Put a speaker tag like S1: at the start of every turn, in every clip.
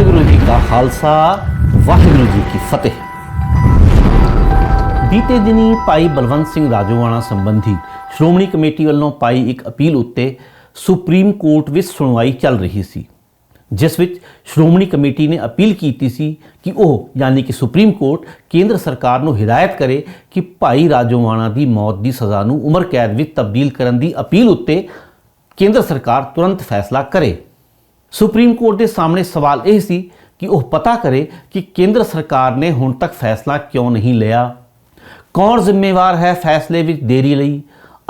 S1: ਵਾਹਿਗੁਰੂ ਜੀ ਕਾ ਖਾਲਸਾ, ਵਾਹਿਗੁਰੂ ਜੀ ਕੀ ਫਤਿਹ। ਬੀਤੇ ਦਿਨੀ ਭਾਈ ਬਲਵੰਤ ਸਿੰਘ ਰਾਜੋਵਾਣਾ ਸੰਬੰਧੀ ਸ਼੍ਰੋਮਣੀ ਕਮੇਟੀ ਵੱਲੋਂ ਪਾਈ ਇੱਕ ਅਪੀਲ ਉੱਤੇ ਸੁਪਰੀਮ ਕੋਰਟ ਵਿੱਚ ਸੁਣਵਾਈ ਚੱਲ ਰਹੀ ਸੀ, ਜਿਸ ਵਿੱਚ ਸ਼੍ਰੋਮਣੀ ਕਮੇਟੀ ਨੇ ਅਪੀਲ ਕੀਤੀ ਸੀ ਕਿ ਉਹ ਯਾਨੀ ਕਿ ਸੁਪਰੀਮ ਕੋਰਟ ਕੇਂਦਰ ਸਰਕਾਰ ਨੂੰ ਹਿਦਾਇਤ ਕਰੇ ਕਿ ਭਾਈ ਰਾਜੋਵਾਣਾ ਦੀ ਮੌਤ ਦੀ ਸਜ਼ਾ ਨੂੰ ਉਮਰ ਕੈਦ ਵਿੱਚ ਤਬਦੀਲ ਕਰਨ ਦੀ ਅਪੀਲ ਉੱਤੇ ਕੇਂਦਰ ਸਰਕਾਰ ਤੁਰੰਤ ਫੈਸਲਾ ਕਰੇ। ਸੁਪਰੀਮ ਕੋਰਟ ਦੇ ਸਾਹਮਣੇ ਸਵਾਲ ਇਹ ਸੀ ਕਿ ਉਹ ਪਤਾ ਕਰੇ ਕਿ ਕੇਂਦਰ ਸਰਕਾਰ ਨੇ ਹੁਣ ਤੱਕ ਫੈਸਲਾ ਕਿਉਂ ਨਹੀਂ ਲਿਆ? ਕੌਣ ਜ਼ਿੰਮੇਵਾਰ ਹੈ ਫੈਸਲੇ ਵਿੱਚ ਦੇਰੀ ਲਈ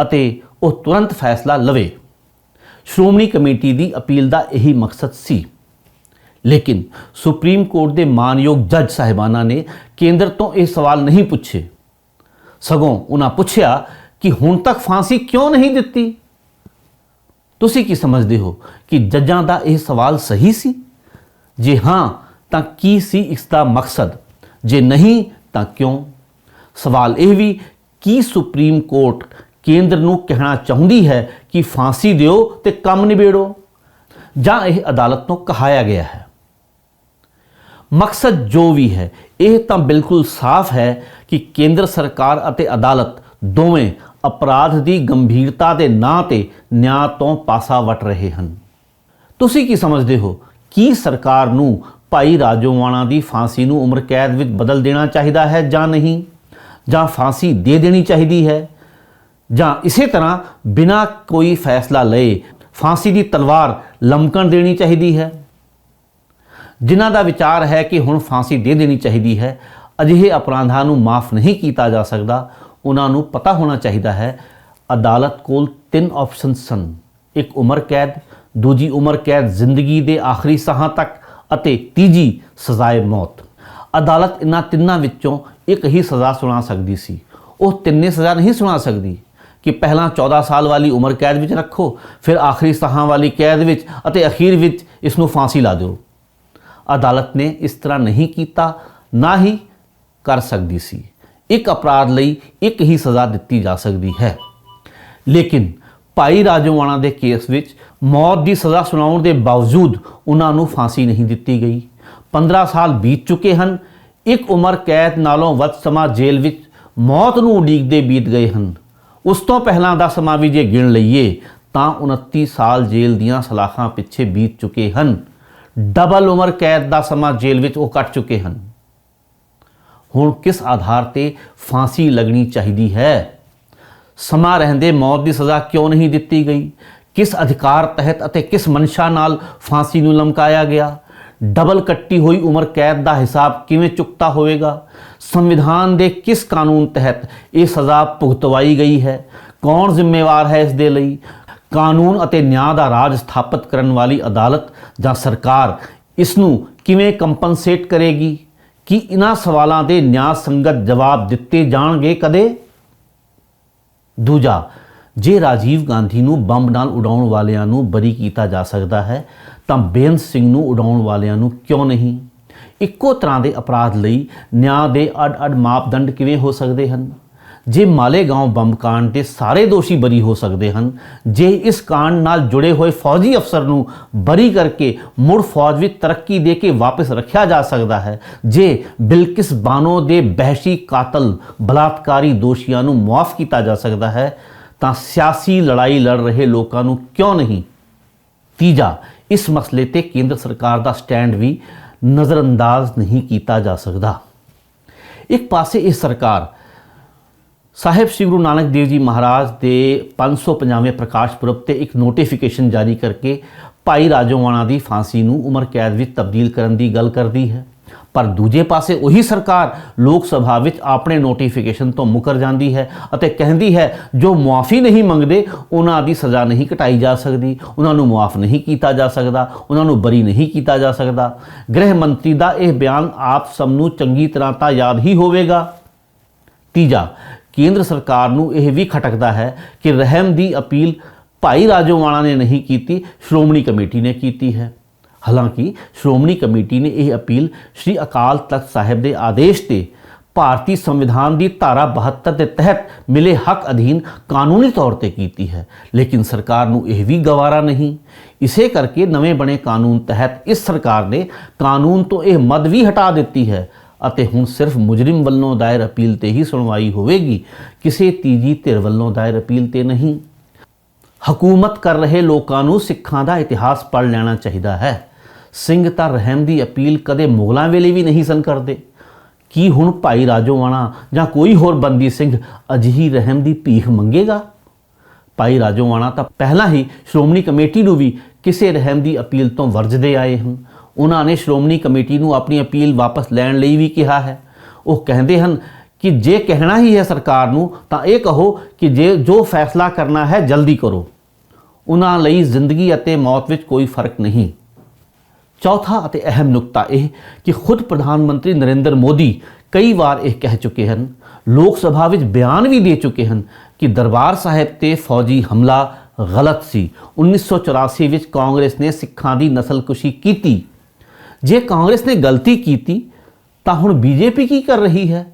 S1: ਅਤੇ ਉਹ ਤੁਰੰਤ ਫੈਸਲਾ ਲਵੇ? ਸ਼੍ਰੋਮਣੀ ਕਮੇਟੀ ਦੀ ਅਪੀਲ ਦਾ ਇਹੀ ਮਕਸਦ ਸੀ। ਲੇਕਿਨ ਸੁਪਰੀਮ ਕੋਰਟ ਦੇ ਮਾਨਯੋਗ ਜੱਜ ਸਾਹਿਬਾਨਾਂ ਨੇ ਕੇਂਦਰ ਤੋਂ ਇਹ ਸਵਾਲ ਨਹੀਂ ਪੁੱਛੇ। ਸਗੋਂ ਉਹਨਾਂ ਪੁੱਛਿਆ ਕਿ ਹੁਣ ਤੱਕ ਫਾਂਸੀ ਕਿਉਂ ਨਹੀਂ ਦਿੱਤੀ? ਤੁਸੀਂ ਕੀ ਸਮਝਦੇ ਹੋ ਕਿ ਜੱਜਾਂ ਦਾ ਇਹ ਸਵਾਲ ਸਹੀ ਸੀ? ਜੇ ਹਾਂ, ਤਾਂ ਕੀ ਸੀ ਇਸ ਦਾ ਮਕਸਦ? ਜੇ ਨਹੀਂ, ਤਾਂ ਕਿਉਂ? ਸਵਾਲ ਇਹ ਵੀ, ਕੀ ਸੁਪਰੀਮ ਕੋਰਟ ਕੇਂਦਰ ਨੂੰ ਕਹਿਣਾ ਚਾਹੁੰਦੀ ਹੈ ਕਿ ਫਾਂਸੀ ਦਿਓ ਤੇ ਕੰਮ ਨਿਬੇੜੋ? ਜਾਂ ਇਹ ਅਦਾਲਤ ਤੋਂ ਕਹਾਇਆ ਗਿਆ ਹੈ? ਮਕਸਦ ਜੋ ਵੀ ਹੈ, ਇਹ ਤਾਂ ਬਿਲਕੁਲ ਸਾਫ਼ ਹੈ ਕਿ ਕੇਂਦਰ ਸਰਕਾਰ ਅਤੇ ਅਦਾਲਤ ਦੋਵੇਂ ਅਪਰਾਧ ਦੀ ਗੰਭੀਰਤਾ ਦੇ ਨਾਂ ਤੇ ਨਿਆਂ ਤੋਂ ਪਾਸਾ ਵਟ ਰਹੇ ਹਨ। ਤੁਸੀਂ ਕੀ ਸਮਝਦੇ ਹੋ? ਕੀ ਸਰਕਾਰ ਨੂੰ ਭਾਈ ਰਾਜੋਵਾਣਾ ਦੀ ਫਾਂਸੀ ਨੂੰ ਉਮਰ ਕੈਦ ਵਿੱਚ ਬਦਲ ਦੇਣਾ ਚਾਹੀਦਾ ਹੈ ਜਾਂ ਨਹੀਂ? ਜਾਂ ਫਾਂਸੀ ਦੇ ਦੇਣੀ ਚਾਹੀਦੀ ਹੈ? ਜਾਂ ਇਸੇ ਤਰ੍ਹਾਂ ਬਿਨਾਂ ਕੋਈ ਫੈਸਲਾ ਲਏ ਫਾਂਸੀ ਦੀ ਤਲਵਾਰ ਲਮਕਣ ਦੇਣੀ ਚਾਹੀਦੀ ਹੈ? ਜਿਨ੍ਹਾਂ ਦਾ ਵਿਚਾਰ ਹੈ ਕਿ ਹੁਣ ਫਾਂਸੀ ਦੇ ਦੇਣੀ ਚਾਹੀਦੀ ਹੈ, ਅਜਿਹੇ ਅਪਰਾਧਾਂ ਨੂੰ ਮਾਫ ਨਹੀਂ ਕੀਤਾ ਜਾ ਸਕਦਾ। ਉਹਨਾਂ ਨੂੰ ਪਤਾ ਹੋਣਾ ਚਾਹੀਦਾ ਹੈ। ਅਦਾਲਤ ਕੋਲ ਤਿੰਨ ਆਪਸ਼ਨ ਸਨ। ਇੱਕ ਉਮਰ ਕੈਦ, ਦੂਜੀ ਉਮਰ ਕੈਦ ਜ਼ਿੰਦਗੀ ਦੇ ਆਖਰੀ ਸਾਹਾਂ ਤੱਕ ਅਤੇ ਤੀਜੀ ਸਜ਼ਾਏ ਮੌਤ। ਅਦਾਲਤ ਇਹਨਾਂ ਤਿੰਨਾਂ ਵਿੱਚੋਂ ਇੱਕ ਹੀ ਸਜ਼ਾ ਸੁਣਾ ਸਕਦੀ ਸੀ। ਉਹ ਤਿੰਨੇ ਸਜ਼ਾ ਨਹੀਂ ਸੁਣਾ ਸਕਦੀ ਕਿ ਪਹਿਲਾਂ 14 ਸਾਲ ਵਾਲੀ ਉਮਰ ਕੈਦ ਵਿੱਚ ਰੱਖੋ, ਫਿਰ ਆਖਰੀ ਸਾਹਾਂ ਵਾਲੀ ਕੈਦ ਵਿੱਚ ਅਤੇ ਅਖੀਰ ਵਿੱਚ ਇਸ ਨੂੰ ਫਾਂਸੀ ਲਾ ਦਿਓ। ਅਦਾਲਤ ਨੇ ਇਸ ਤਰ੍ਹਾਂ ਨਹੀਂ ਕੀਤਾ, ਨਾ ਹੀ ਕਰ ਸਕਦੀ ਸੀ। ਇੱਕ ਅਪਰਾਧ ਲਈ ਇੱਕ ਹੀ ਸਜ਼ਾ ਦਿੱਤੀ ਜਾ ਸਕਦੀ ਹੈ। ਲੇਕਿਨ ਭਾਈ ਰਾਜੋਵਾਣਾ ਦੇ ਕੇਸ ਵਿੱਚ ਮੌਤ ਦੀ ਸਜ਼ਾ ਸੁਣਾਉਣ ਦੇ ਬਾਵਜੂਦ ਉਹਨਾਂ ਨੂੰ ਫਾਂਸੀ ਨਹੀਂ ਦਿੱਤੀ ਗਈ। 15 ਸਾਲ ਬੀਤ ਚੁੱਕੇ ਹਨ। ਇੱਕ ਉਮਰ ਕੈਦ ਨਾਲੋਂ ਵੱਧ ਸਮਾਂ ਜੇਲ੍ਹ ਵਿੱਚ ਮੌਤ ਨੂੰ ਉਡੀਕਦੇ ਬੀਤ ਗਏ ਹਨ। ਉਸ ਤੋਂ ਪਹਿਲਾਂ ਦਾ ਸਮਾਂ ਵੀ ਜੇ ਗਿਣ ਲਈਏ, ਤਾਂ 29 ਸਾਲ ਜੇਲ੍ਹ ਦੀਆਂ ਸਲਾਖਾਂ ਪਿੱਛੇ ਬੀਤ ਚੁੱਕੇ ਹਨ। ਡਬਲ ਉਮਰ ਕੈਦ ਦਾ ਸਮਾਂ ਜੇਲ੍ਹ ਵਿੱਚ ਉਹ ਕੱਟ ਚੁੱਕੇ ਹਨ। ਹੁਣ ਕਿਸ ਆਧਾਰ ਤੇ ਫਾਂਸੀ ਲੱਗਣੀ ਚਾਹੀਦੀ ਹੈ? ਸਮਾਂ ਰਹਿੰਦੇ ਮੌਤ ਦੀ ਸਜ਼ਾ ਕਿਉਂ ਨਹੀਂ ਦਿੱਤੀ ਗਈ? ਕਿਸ ਅਧਿਕਾਰ ਤਹਿਤ ਅਤੇ ਕਿਸ ਮਨਸ਼ਾ ਨਾਲ ਫਾਂਸੀ ਨੂੰ ਲਮਕਾਇਆ ਗਿਆ? ਡਬਲ ਕੱਟੀ ਹੋਈ ਉਮਰ ਕੈਦ ਦਾ ਹਿਸਾਬ ਕਿਵੇਂ ਚੁਕਤਾ ਹੋਵੇਗਾ? ਸੰਵਿਧਾਨ ਦੇ ਕਿਸ ਕਾਨੂੰਨ ਤਹਿਤ ਇਹ ਸਜ਼ਾ ਭੁਗਤਵਾਈ ਗਈ ਹੈ? ਕੌਣ ਜ਼ਿੰਮੇਵਾਰ ਹੈ ਇਸ ਦੇ ਲਈ? ਕਾਨੂੰਨ ਅਤੇ ਨਿਆਂ ਦਾ ਰਾਜ ਸਥਾਪਿਤ ਕਰਨ ਵਾਲੀ ਅਦਾਲਤ ਜਾਂ ਸਰਕਾਰ ਇਸ ਨੂੰ ਕਿਵੇਂ ਕੰਪਨਸੇਟ ਕਰੇਗੀ? ਕੀ ਇਹਨਾਂ ਸਵਾਲਾਂ ਦੇ ਨਿਆਂ ਸੰਗਤ ਜਵਾਬ ਦਿੱਤੇ ਜਾਣਗੇ ਕਦੇ? ਦੂਜਾ, ਜੇ ਰਾਜੀਵ ਗਾਂਧੀ ਨੂੰ ਬੰਬ ਨਾਲ ਉਡਾਉਣ ਵਾਲਿਆਂ ਨੂੰ ਬਰੀ ਕੀਤਾ ਜਾ ਸਕਦਾ ਹੈ, ਤਾਂ ਬੇਅੰਤ ਸਿੰਘ ਨੂੰ ਉਡਾਉਣ ਵਾਲਿਆਂ ਨੂੰ ਕਿਉਂ ਨਹੀਂ? ਇੱਕੋ ਤਰ੍ਹਾਂ ਦੇ ਅਪਰਾਧ ਲਈ ਨਿਆਂ ਦੇ ਅੱਡ-ਅੱਡ ਮਾਪਦੰਡ ਕਿਵੇਂ ਹੋ ਸਕਦੇ ਹਨ? ਜੇ ਮਾਲੇਗਾਂਵ ਬੰਬ ਕਾਂਡ ਦੇ ਸਾਰੇ ਦੋਸ਼ੀ ਬਰੀ ਹੋ ਸਕਦੇ ਹਨ, ਜੇ ਇਸ ਕਾਂਡ ਨਾਲ ਜੁੜੇ ਹੋਏ ਫੌਜੀ ਅਫਸਰ ਨੂੰ ਬਰੀ ਕਰਕੇ ਮੁੜ ਫੌਜ ਵਿੱਚ ਤਰੱਕੀ ਦੇ ਕੇ ਵਾਪਸ ਰੱਖਿਆ ਜਾ ਸਕਦਾ ਹੈ, ਜੇ ਬਿਲਕਿਸ ਬਾਨੋ ਦੇ ਬਹਿਸ਼ੀ ਕਾਤਲ ਬਲਾਤਕਾਰੀ ਦੋਸ਼ੀਆਂ ਨੂੰ ਮੁਆਫ ਕੀਤਾ ਜਾ ਸਕਦਾ ਹੈ, ਤਾਂ ਸਿਆਸੀ ਲੜਾਈ ਲੜ ਰਹੇ ਲੋਕਾਂ ਨੂੰ ਕਿਉਂ ਨਹੀਂ? ਤੀਜਾ, ਇਸ ਮਸਲੇ ਤੇ ਕੇਂਦਰ ਸਰਕਾਰ ਦਾ ਸਟੈਂਡ ਵੀ ਨਜ਼ਰਅੰਦਾਜ਼ ਨਹੀਂ ਕੀਤਾ ਜਾ ਸਕਦਾ। ਇੱਕ ਪਾਸੇ ਇਹ ਸਰਕਾਰ ਸਾਹਿਬ ਸ੍ਰੀ ਗੁਰੂ ਨਾਨਕ ਦੇਵ ਜੀ ਮਹਾਰਾਜ ਦੇ 550ਵੇਂ ਪ੍ਰਕਾਸ਼ ਪੁਰਬ ਤੇ ਇੱਕ ਨੋਟੀਫਿਕੇਸ਼ਨ ਜਾਰੀ ਕਰਕੇ ਭਾਈ ਰਾਜੋਵਾਣਾ ਦੀ ਫਾਂਸੀ ਨੂੰ ਉਮਰ ਕੈਦ ਵਿੱਚ ਤਬਦੀਲ ਕਰਨ ਦੀ ਗੱਲ ਕਰਦੀ ਹੈ। ਪਰ ਦੂਜੇ ਪਾਸੇ ਉਹੀ ਸਰਕਾਰ ਲੋਕ ਸਭਾ ਵਿੱਚ ਆਪਣੇ ਨੋਟੀਫਿਕੇਸ਼ਨ ਤੋਂ ਮੁਕਰ ਜਾਂਦੀ ਹੈ ਅਤੇ ਕਹਿੰਦੀ ਹੈ, ਜੋ ਮੁਆਫੀ ਨਹੀਂ ਮੰਗਦੇ, ਉਹਨਾਂ ਦੀ ਸਜ਼ਾ ਨਹੀਂ ਘਟਾਈ ਜਾ ਸਕਦੀ, ਉਹਨਾਂ ਨੂੰ ਮੁਆਫ ਨਹੀਂ ਕੀਤਾ ਜਾ ਸਕਦਾ, ਉਹਨਾਂ ਨੂੰ ਬਰੀ ਨਹੀਂ ਕੀਤਾ ਜਾ ਸਕਦਾ। ਗ੍ਰਹਿ ਮੰਤਰੀ ਦਾ ਇਹ ਬਿਆਨ ਆਪ ਸਭ ਨੂੰ ਚੰਗੀ ਤਰ੍ਹਾਂ ਤਾਂ ਯਾਦ ਹੀ ਹੋਵੇਗਾ। ਤੀਜਾ ਕੇਂਦਰ ਸਰਕਾਰ ਨੂੰ ਇਹ ਵੀ ਖਟਕਦਾ ਹੈ ਕਿ ਰਹਿਮ ਦੀ ਅਪੀਲ ਭਾਈ ਰਾਜੋਵਾਣਾ ਨੇ ਨਹੀਂ ਕੀਤੀ, ਸ਼੍ਰੋਮਣੀ ਕਮੇਟੀ ਨੇ ਕੀਤੀ ਹੈ। ਹਾਲਾਂਕਿ, ਸ਼੍ਰੋਮਣੀ ਕਮੇਟੀ ਨੇ ਇਹ ਅਪੀਲ ਸ੍ਰੀ ਅਕਾਲ ਤਖਤ ਸਾਹਿਬ ਦੇ ਆਦੇਸ਼ ਤੇ ਭਾਰਤੀ ਸੰਵਿਧਾਨ ਦੀ ਧਾਰਾ 72 ਦੇ ਤਹਿਤ ਮਿਲੇ ਹੱਕ ਅਧੀਨ ਕਾਨੂੰਨੀ ਤੌਰ ਤੇ ਕੀਤੀ ਹੈ। ਲੇਕਿਨ ਸਰਕਾਰ ਨੂੰ ਇਹ ਵੀ ਗਵਾਰਾ ਨਹੀਂ। ਇਸੇ ਕਰਕੇ ਨਵੇਂ ਬਣੇ ਕਾਨੂੰਨ ਤਹਿਤ ਇਸ ਸਰਕਾਰ ਨੇ ਕਾਨੂੰਨ ਤੋਂ ਇਹ ਮਦ ਵੀ ਹਟਾ ਦਿੱਤੀ ਹੈ। ਅਤੇ ਹੁਣ ਸਿਰਫ ਮੁਜਰਮ ਵੱਲੋਂ ਦਾਇਰ ਅਪੀਲ ਤੇ ਹੀ ਸੁਣਵਾਈ ਹੋਵੇਗੀ, ਕਿਸੇ ਤੀਜੀ ਧਿਰ ਵੱਲੋਂ ਦਾਇਰ ਅਪੀਲ ਤੇ ਨਹੀਂ। ਹਕੂਮਤ ਕਰ ਰਹੇ ਲੋਕਾਂ ਨੂੰ ਸਿੱਖਾਂ ਦਾ ਇਤਿਹਾਸ ਪੜ੍ਹ ਲੈਣਾ ਚਾਹੀਦਾ ਹੈ। ਸਿੰਘ ਤਾਂ ਰਹਿਮ ਦੀ ਅਪੀਲ ਕਦੇ ਮੁਗਲਾਂ ਵੇਲੇ ਵੀ ਨਹੀਂ ਸਨ ਕਰਦੇ। ਕੀ ਹੁਣ ਭਾਈ ਰਾਜੋਵਾਣਾ ਜਾਂ ਕੋਈ ਹੋਰ ਬੰਦੀ ਸਿੰਘ ਅਜਿਹੀ ਰਹਿਮ ਦੀ ਭੀਖ ਮੰਗੇਗਾ? ਭਾਈ ਰਾਜੋਵਾਣਾ ਤਾਂ ਪਹਿਲਾਂ ਹੀ ਸ਼੍ਰੋਮਣੀ ਕਮੇਟੀ ਨੂੰ ਵੀ ਕਿਸੇ ਰਹਿਮ ਦੀ ਅਪੀਲ ਤੋਂ ਵਰਜਦੇ ਆਏ ਹਨ। ਉਹਨਾਂ ਨੇ ਸ਼੍ਰੋਮਣੀ ਕਮੇਟੀ ਨੂੰ ਆਪਣੀ ਅਪੀਲ ਵਾਪਸ ਲੈਣ ਲਈ ਵੀ ਕਿਹਾ ਹੈ। ਉਹ ਕਹਿੰਦੇ ਹਨ ਕਿ ਜੇ ਕਹਿਣਾ ਹੀ ਹੈ ਸਰਕਾਰ ਨੂੰ, ਤਾਂ ਇਹ ਕਹੋ ਕਿ ਜੇ ਜੋ ਫੈਸਲਾ ਕਰਨਾ ਹੈ, ਜਲਦੀ ਕਰੋ। ਉਹਨਾਂ ਲਈ ਜ਼ਿੰਦਗੀ ਅਤੇ ਮੌਤ ਵਿੱਚ ਕੋਈ ਫ਼ਰਕ ਨਹੀਂ। ਚੌਥਾ ਅਤੇ ਅਹਿਮ ਨੁਕਤਾ ਇਹ ਕਿ ਖੁਦ ਪ੍ਰਧਾਨ ਮੰਤਰੀ ਨਰਿੰਦਰ ਮੋਦੀ ਕਈ ਵਾਰ ਇਹ ਕਹਿ ਚੁੱਕੇ ਹਨ, ਲੋਕ ਸਭਾ ਵਿੱਚ ਬਿਆਨ ਵੀ ਦੇ ਚੁੱਕੇ ਹਨ ਕਿ ਦਰਬਾਰ ਸਾਹਿਬ ਤੇ ਫੌਜੀ ਹਮਲਾ ਗਲਤ ਸੀ। 1984 ਵਿੱਚ ਕਾਂਗਰਸ ਨੇ ਸਿੱਖਾਂ ਦੀ ਨਸਲਕੁਸ਼ੀ ਕੀਤੀ। ਜੇ ਕਾਂਗਰਸ ਨੇ ਗਲਤੀ ਕੀਤੀ, ਤਾਂ ਹੁਣ ਬੀਜੇਪੀ ਕੀ ਕਰ ਰਹੀ ਹੈ?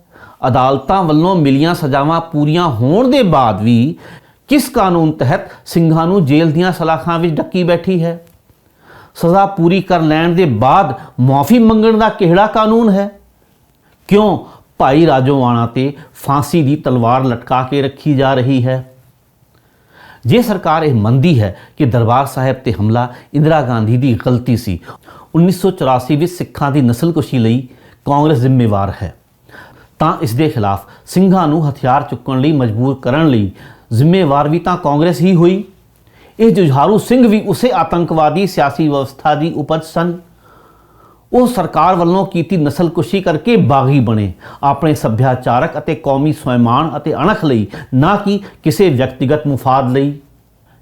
S1: ਅਦਾਲਤਾਂ ਵੱਲੋਂ ਮਿਲੀਆਂ ਸਜ਼ਾਵਾਂ ਪੂਰੀਆਂ ਹੋਣ ਦੇ ਬਾਅਦ ਵੀ ਕਿਸ ਕਾਨੂੰਨ ਤਹਿਤ ਸਿੰਘਾਂ ਨੂੰ ਜੇਲ੍ਹ ਦੀਆਂ ਸਲਾਖਾਂ ਵਿੱਚ ਡੱਕੀ ਬੈਠੀ ਹੈ? ਸਜ਼ਾ ਪੂਰੀ ਕਰ ਲੈਣ ਦੇ ਬਾਅਦ ਮਾਫੀ ਮੰਗਣ ਦਾ ਕਿਹੜਾ ਕਾਨੂੰਨ ਹੈ? ਕਿਉਂ ਭਾਈ ਰਾਜੋਵਾਣਾ ਤੇ ਫਾਂਸੀ ਦੀ ਤਲਵਾਰ ਲਟਕਾ ਕੇ ਰੱਖੀ ਜਾ ਰਹੀ ਹੈ? ਜੇ ਸਰਕਾਰ ਇਹ ਮੰਨਦੀ ਹੈ ਕਿ ਦਰਬਾਰ ਸਾਹਿਬ ਤੇ ਹਮਲਾ ਇੰਦਰਾ ਗਾਂਧੀ ਦੀ ਗਲਤੀ ਸੀ 1984 ਵਿੱਚ ਸਿੱਖਾਂ ਦੀ ਨਸਲਕੁਸ਼ੀ ਲਈ ਕਾਂਗਰਸ ਜ਼ਿੰਮੇਵਾਰ ਹੈ, ਤਾਂ ਇਸ ਦੇ ਖਿਲਾਫ ਸਿੰਘਾਂ ਨੂੰ ਹਥਿਆਰ ਚੁੱਕਣ ਲਈ ਮਜਬੂਰ ਕਰਨ ਲਈ ਜ਼ਿੰਮੇਵਾਰ ਵੀ ਤਾਂ ਕਾਂਗਰਸ ਹੀ ਹੋਈ। ਇਹ ਜੁਝਾਰੂ ਸਿੰਘ ਵੀ ਉਸੇ ਆਤੰਕਵਾਦੀ ਸਿਆਸੀ ਵਿਵਸਥਾ ਦੀ ਉਪਜ ਸਨ। ਉਹ ਸਰਕਾਰ ਵੱਲੋਂ ਕੀਤੀ ਨਸਲਕੁਸ਼ੀ ਕਰਕੇ ਬਾਗੀ ਬਣੇ। ਆਪਣੇ ਸੱਭਿਆਚਾਰਕ ਅਤੇ ਕੌਮੀ ਸਵੈਮਾਨ ਅਤੇ ਅਣਖ ਲਈ, ਨਾ ਕਿ ਕਿਸੇ ਵਿਅਕਤੀਗਤ ਮੁਫਾਦ ਲਈ।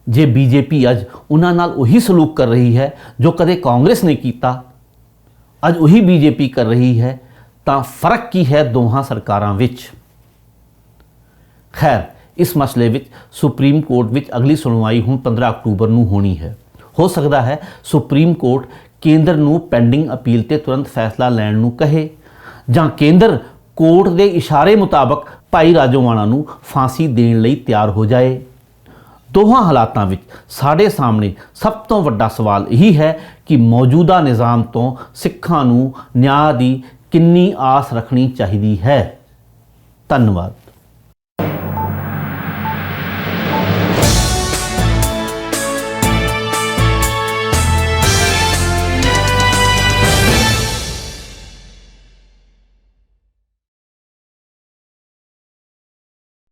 S1: ਜੇ ਬੀਜੇਪੀ ਅੱਜ ਉਹਨਾਂ ਨਾਲ ਉਹੀ ਸਲੂਕ ਕਰ ਰਹੀ ਹੈ ਜੋ ਕਦੇ ਕਾਂਗਰਸ ਨੇ ਕੀਤਾ, ਅੱਜ ਉਹੀ ਬੀਜੇਪੀ ਕਰ ਰਹੀ ਹੈ, ਤਾਂ ਫ਼ਰਕ ਕੀ ਹੈ ਦੋਹਾਂ ਸਰਕਾਰਾਂ ਵਿੱਚ? ਖੈਰ, ਇਸ ਮਸਲੇ ਵਿੱਚ ਸੁਪਰੀਮ ਕੋਰਟ ਵਿੱਚ ਅਗਲੀ ਸੁਣਵਾਈ ਹੁਣ 15 ਅਕਤੂਬਰ ਨੂੰ ਹੋਣੀ ਹੈ। ਹੋ ਸਕਦਾ ਹੈ ਸੁਪਰੀਮ ਕੋਰਟ ਕੇਂਦਰ ਨੂੰ ਪੈਂਡਿੰਗ ਅਪੀਲ ਤੇ ਤੁਰੰਤ ਫੈਸਲਾ ਲੈਣ ਨੂੰ ਕਹੇ ਜਾਂ ਕੇਂਦਰ ਕੋਰਟ ਦੇ ਇਸ਼ਾਰੇ ਮੁਤਾਬਕ ਭਾਈ ਰਾਜੋਵਾਣਾ ਨੂੰ ਫਾਂਸੀ ਦੇਣ ਲਈ ਤਿਆਰ ਹੋ ਜਾਏ। ਦੋਹਾਂ ਹਾਲਾਤਾਂ ਵਿੱਚ ਸਾਡੇ ਸਾਹਮਣੇ ਸਭ ਤੋਂ ਵੱਡਾ ਸਵਾਲ ਇਹੀ ਹੈ ਕਿ ਮੌਜੂਦਾ ਨਿਜ਼ਾਮ ਤੋਂ ਸਿੱਖਾਂ ਨੂੰ ਨਿਆਂ ਦੀ ਕਿੰਨੀ ਆਸ ਰੱਖਣੀ ਚਾਹੀਦੀ ਹੈ। ਧੰਨਵਾਦ।